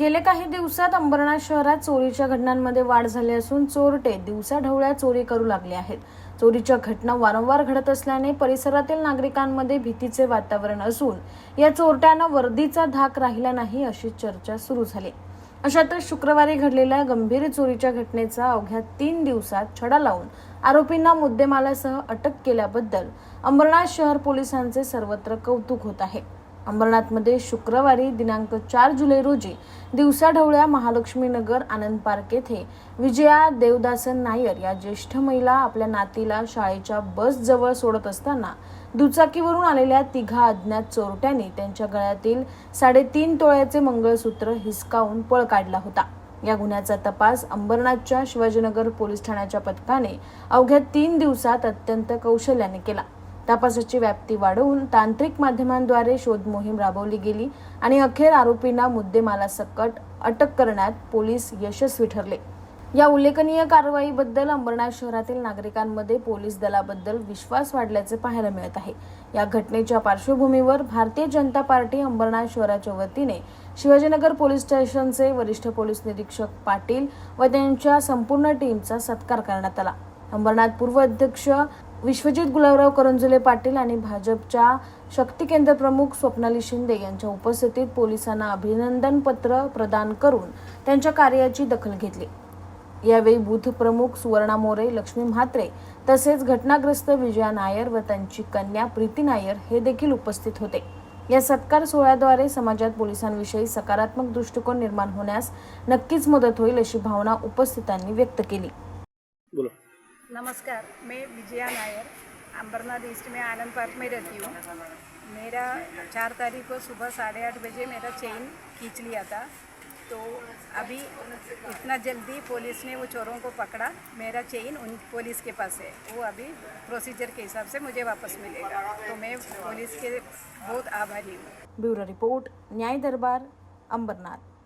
गेले काही दिवसात अंबरनाथ शहरात चोरीच्या घटनांमध्ये वाढ झाली असून चोरटे दिवसाढवळ्या चोरी करू लागले आहेत. चोरीच्या घटना वारंवार घडत असल्याने परिसरातील नागरिकांमध्ये भीतीचे वातावरण असून या चोरट्यांना वर्दीचा धाक राहिला नाही अशी चर्चा सुरू झाली. अशातच शुक्रवारी घडलेल्या गंभीर चोरीच्या घटनेचा अवघ्या तीन दिवसात छडा लावून आरोपींना मुद्देमालासह अटक केल्याबद्दल अंबरनाथ शहर पोलिसांचे सर्वत्र कौतुक होत आहे. अंबरनाथमध्ये शुक्रवारी दिनांक चार जुलै रोजी दिवसाढवळ्या महालक्ष्मी नगर आनंद पार्क येथे विजया देवदासन नायर या ज्येष्ठ महिला आपल्या नातीला शाळेच्या बस जवळ सोडत असताना दुचाकीवरून आलेल्या तिघा अज्ञात चोरट्यांनी त्यांच्या गळ्यातील साडेतीन तोळ्याचे मंगळसूत्र हिसकावून पळ काढला होता. या गुन्ह्याचा तपास अंबरनाथच्या शिवाजीनगर पोलीस ठाण्याच्या पथकाने अवघ्या तीन दिवसात अत्यंत कौशल्याने केला. तपासाची व्याप्ती वाढवून तांत्रिक माध्यमांद्वारे शोध मोहीम राबवली गेली आणि अखेर आरोपींना मुद्देमालासकट अटक करण्यात पोलीस यशस्वी ठरले. या उल्लेखनीय कारवाईबद्दल अंबरनाथ शहरातील नागरिकांमध्ये पोलीस दलाबद्दल विश्वास वाढल्याचे पाहायला मिळत आहे. या घटनेच्या पार्श्वभूमीवर भारतीय जनता पार्टी अंबरनाथ शहराच्या वतीने शिवाजीनगर पोलीस स्टेशनचे वरिष्ठ पोलीस निरीक्षक पाटील व त्यांच्या संपूर्ण टीमचा सत्कार करण्यात आला. अंबरनाथ पूर्व अध्यक्ष विश्वजित गुलाबराव करंजुले पाटील आणि भाजपच्या शक्ती केंद्र प्रमुख स्वप्नाली शिंदे यांच्या उपस्थितीत पोलिसांना अभिनंदन पत्र प्रदान करून त्यांच्या कार्याची दखल घेतली. यावेळी बूथ प्रमुख सुवर्णा मोरे लक्ष्मी म्हात्रे तसेच घटनाग्रस्त विजया नायर व त्यांची कन्या प्रीती नायर हे देखील उपस्थित होते. या सत्कार सोहळ्याद्वारे समाजात पोलिसांविषयी सकारात्मक दृष्टिकोन निर्माण होण्यास नक्कीच मदत होईल अशी भावना उपस्थितांनी व्यक्त केली. नमस्कार, मैं विजया नायर, अंबरनाथ ईस्ट में आनंद पार्क में रहती हूँ। मेरा चार तारीख को सुबह साढ़े आठ बजे मेरा चेन खींच लिया था। तो अभी इतना जल्दी पुलिस ने वो चोरों को पकड़ा। मेरा चेन उन पुलिस के पास है। वो अभी प्रोसीजर के हिसाब से मुझे वापस मिलेगा। तो मैं पुलिस के बहुत आभारी हूँ। ब्यूरो रिपोर्ट, न्याय दरबार, अंबरनाथ।